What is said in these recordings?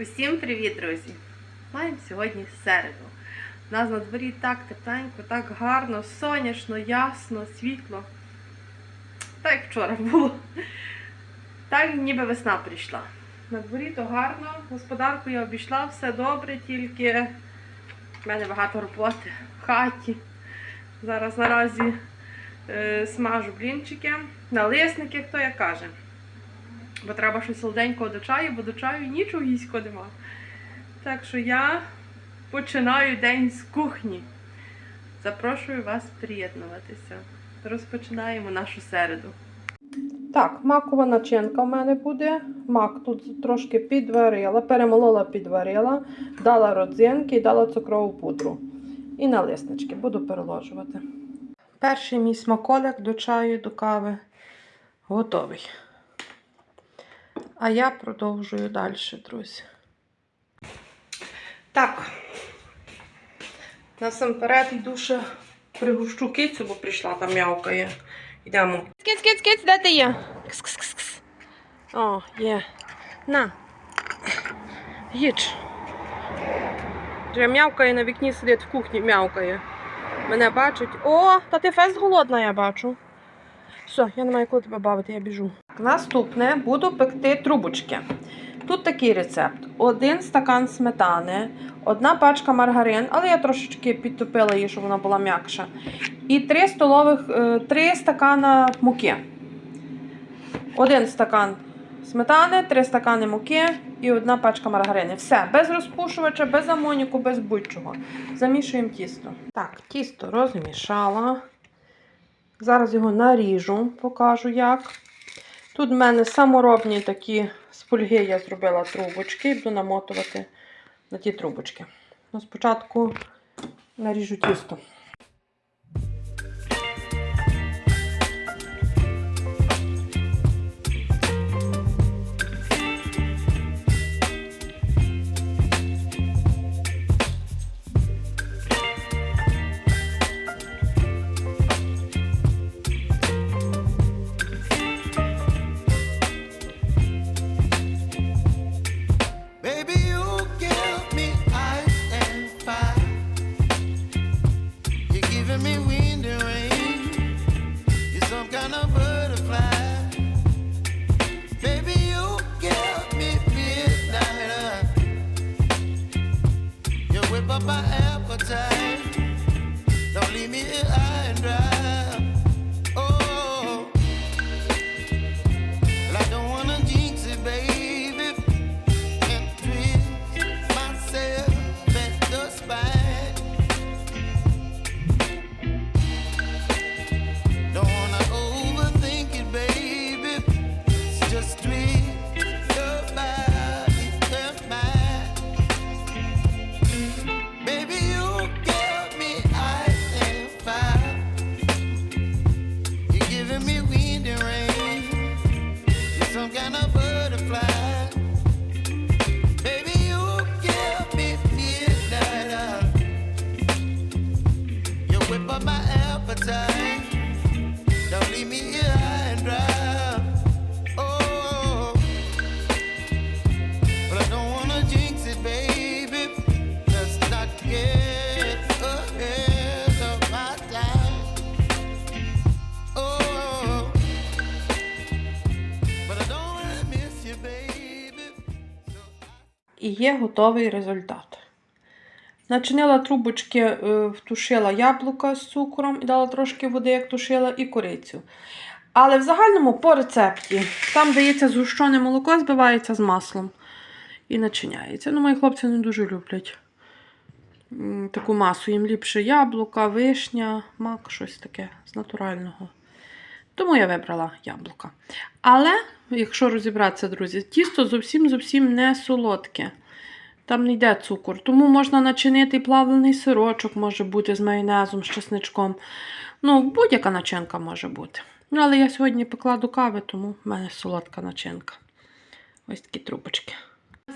Усім привіт, друзі! Маємо сьогодні середу. У нас на дворі так тепленько, так гарно, сонячно, ясно, світло. Так як вчора було. Так ніби весна прийшла. На дворі то гарно, господарку я обійшла, все добре, тільки в мене багато роботи в хаті. Зараз наразі е, смажу блінчики, налисники, хто як каже. Бо треба щось солоденького до чаю, бо до чаю нічогісько нема. Так що я починаю день з кухні. Запрошую вас приєднуватися. Розпочинаємо нашу середу. Так, макова начинка в мене буде. Мак тут трошки підварила, перемолола, підварила, дала родзинки і дала цукрову пудру. І на налиснички буду переложувати. Перший мій смаколик до чаю, до кави готовий. А я продовжую далі, друзі. Так. Насамперед йду ще пригущу кицю, бо прийшла там м'явкає. Йдемо. Киць, киць, киць, де ти є? Кс-кс-кс-кс. О, є. На. Їдь. Вже м'явкає на вікні сидить в кухні, м'явкає. Мене бачить. О, та ти фест голодна, я бачу. Все, я не маю коли тебе бавити, я біжу. Наступне буду пекти трубочки. Тут такий рецепт: один стакан сметани, одна пачка маргарин, але я трошечки підтопила її, щоб вона була м'якша. І 3 столових, 3 стакана муки. Один стакан сметани, 3 стакани муки і одна пачка маргарини. Все, без розпушувача, без амоніку, без будь-чого. Замішуємо тісто. Так, тісто розмішала. Зараз його наріжу, покажу як. Тут в мене саморобні такі з фольги я зробила трубочки і буду намотувати на ті трубочки. Ну, спочатку наріжу тісто. Kind of І є готовий результат. Начинила трубочки, е, втушила яблука з цукром і дала трошки води, як тушила, і корицю. Але в загальному по рецепті там дається згущене молоко, збивається з маслом і начиняється. Ну, мої хлопці не дуже люблять таку масу. Їм ліпше яблука, вишня, мак, щось таке з натурального. Тому я вибрала яблука. Але, якщо розібратися, друзі, тісто зовсім зовсім не солодке. Там не йде цукор. Тому можна начинити плавлений сирочок, може бути з майонезом, з чесничком. Ну, будь-яка начинка може бути. Ну, але я сьогодні пекла до кави, тому в мене солодка начинка. Ось такі трубочки.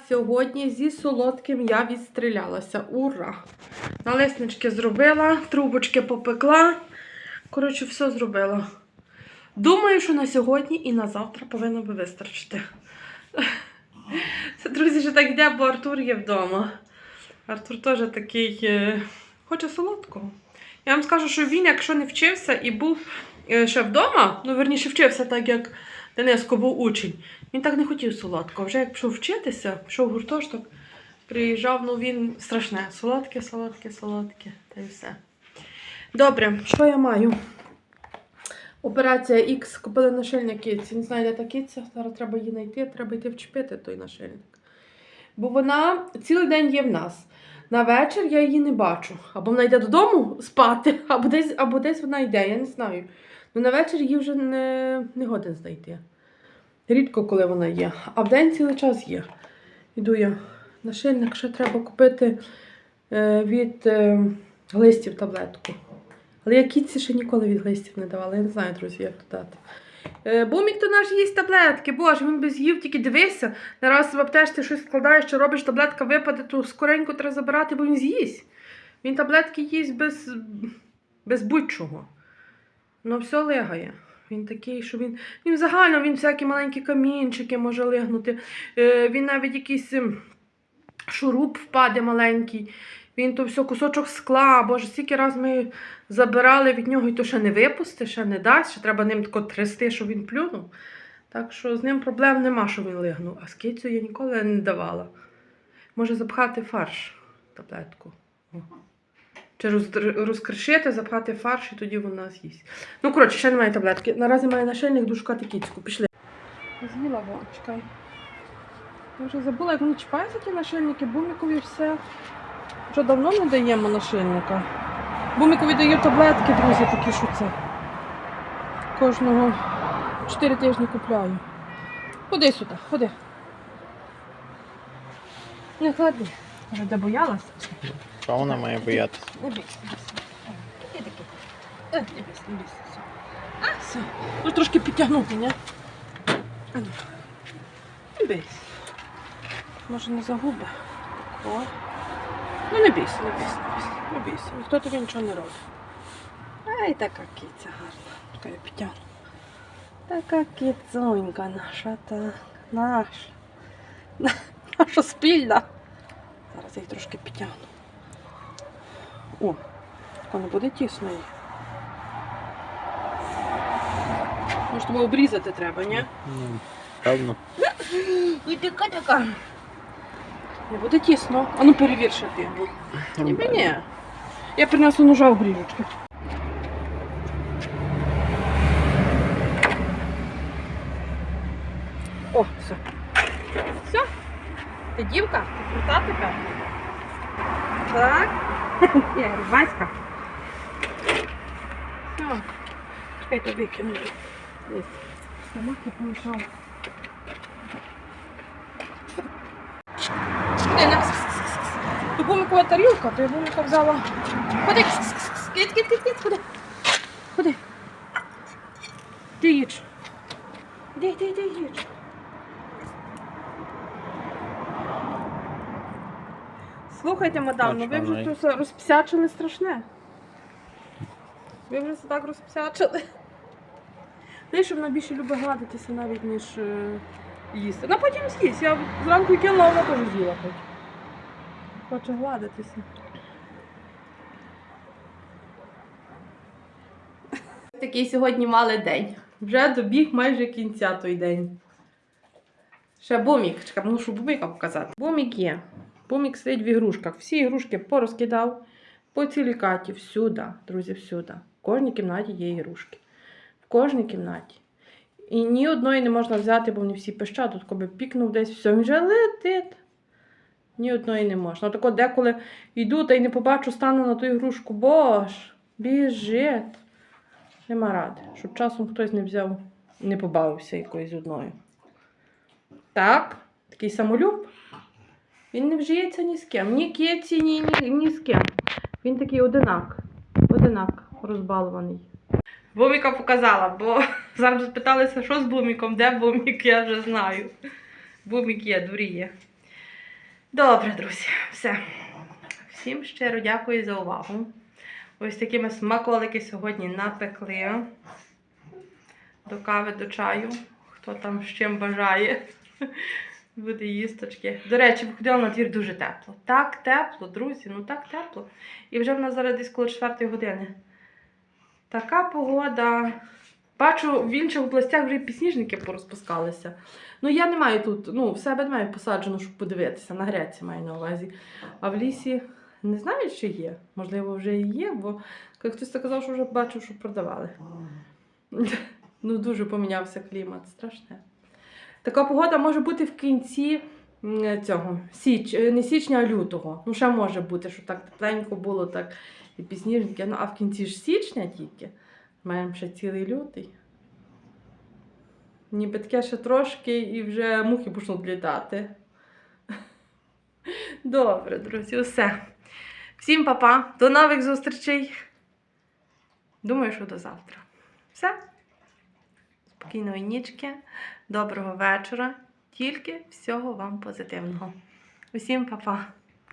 Сьогодні зі солодким я відстрілялася. Ура! Налиснички зробила, трубочки попекла. Коротше, все зробила. Думаю, що на сьогодні і на завтра повинно би вистачити. Друзі, що так йде, бо Артур є вдома. Артур теж такий е, хоче солодкого. Я вам скажу, що він, якщо не вчився і був е, ще вдома, ну верніше вчився так, як Дениско був учень, він так не хотів солодкого. Вже як пішов вчитися, пішов в гуртожиток, приїжджав, ну він страшне. Солодке, солодке, солодке. Та й все. Добре, що я маю? Операція X купили нашильник киці. Не знаю, де та киця. Зараз треба її знайти, треба йти вчепити той нашильник. Бо вона цілий день є в нас. На вечір я її не бачу. Або вона йде додому спати, або десь, або десь вона йде, я не знаю. Ну на вечір її вже не, не годен знайти. Рідко, коли вона є. А в день цілий час є. Іду я. Нашильник ще треба купити е, від е, глистів таблетку. Але я кітці ще ніколи від глистів не давала. Я не знаю, друзі, як то дати. Е, Бумік то наш їсть таблетки. Боже, він без їв, тільки дивися. Не раз в аптечці щось складаєш, що робиш, таблетка випаде, то скоренько треба забирати, бо він з'їсть. Він таблетки їсть без, без будь-чого. Ну, все лигає. Він такий, що він. Він загально він всякі маленькі камінчики може лигнути. Е, він навіть якийсь ем, шуруп впаде маленький. Він то все кусочок скла, боже, стільки раз ми забирали від нього і то ще не випусти, ще не дасть, ще треба ним тако трясти, щоб він плюнув. Так що з ним проблем нема, що він лигнув. А з кицю я ніколи не давала. Може запхати фарш таблетку. Чи роз- розкришити, запхати фарш і тоді вона з'їсть. Ну, коротше, ще немає таблетки. Наразі має нашильник, йду шукати кицьку. Пішли. З'їла вон. Я вже забула, як вони чіпаються ті нашильники, бумікові все. Вже давно не даємо нашильника. Бумікові даю таблетки, друзі, такі, що це. Кожного 4 тижні купляю. Ходи сюди, ходи. Не клади. Вже де боялася? Що вона має боятися? Не бійся, не бійся. Іди. Е, Не бійся, не бійся. все. А, все. Ну трошки підтягнути, ні? А ну. Не бійся. Може не загуби. О. Ну не бійся, не бійся, не бійся. Ніхто тобі нічого не робить. Ай, така киця гарна. Така я підтягну. Така кицонька наша, так. Наша. Наша спільна. Зараз я їх трошки підтягну. О, тако не буде тісно їй. Може, тобі обрізати треба, ні? Ну, певно. І така така. Не буде тісно. А ну перевір ще ти. Ніби ні. Я принесу ножа обріжечки. О, все. Все? Ти дівка? Ти крута тепер? Так. Я рибацька. Все. Чекай, то викину. Десь. Самaki помішав. Ходи, на То бумикова тарілка, то я бумика взяла. Ходи, киць, киць, киць, киць, ходи. Ходи. Ти їдь. Іди, іди, іди, їдь. Слухайте, мадам, ну ви вже тут розпсячили страшне. Ви вже все так розпсячили. Знаєш, що вона більше любить гладитися навіть, ніж е, їсти. Ну потім з'їсть. Я зранку кинула, вона теж з'їла хоч. Хоче гладитися. Такий сьогодні мали день. Вже добіг майже кінця той день. Ще бумік. Чекай, мушу буміка показати. Бумік є. Бумік сидить в ігрушках. Всі ігрушки порозкидав по цілій хаті, всюди, друзі, всюди. В кожній кімнаті є ігрушки. В кожній кімнаті. І ні одної не можна взяти, бо вони всі пищать. Тут коли пікнув десь, все, вже летить. Ні одної не можна. Так от деколи йду та й не побачу, стану на ту ігрушку. Бож, біжить. Нема ради, щоб часом хтось не взяв не побавився якоюсь одною. Так, такий самолюб. Він не вжиється ні з ким. Ні киці, ні, ні, ні з ким. Він такий одинак. Одинак розбалуваний. Буміка показала, бо зараз питалися, що з буміком, де бумік, я вже знаю. Бумік є, дуріє. Добре, друзі, все. Всім щиро дякую за увагу. Ось такі ми смаколики сьогодні напекли. До кави, до чаю. Хто там з чим бажає. Буде їсточки. До речі, виходила на двір дуже тепло. Так тепло, друзі, ну так тепло. І вже в нас зараз десь коло 4 години. Така погода. Бачу, в інших областях вже і підсніжники порозпускалися. Ну, я не маю тут, ну, в себе не маю посаджено, щоб подивитися. На греці маю на увазі. А в лісі не знаю, чи є. Можливо, вже і є, бо як хтось казав, що вже бачив, що продавали. Ну, дуже помінявся клімат, страшне. Така погода може бути в кінці цього січ, е, не січня, а лютого. Ну, ще може бути, що так тепленько було, так і пісніжники. Ну, а в кінці ж січня тільки. Маємо ще цілий лютий. Ніби таке ще трошки і вже мухи почнуть літати. Добре, друзі, усе. Всім па-па, до нових зустрічей. Думаю, що до завтра. Все. Спокійної нічки, доброго вечора. Тільки всього вам позитивного. Усім па-па.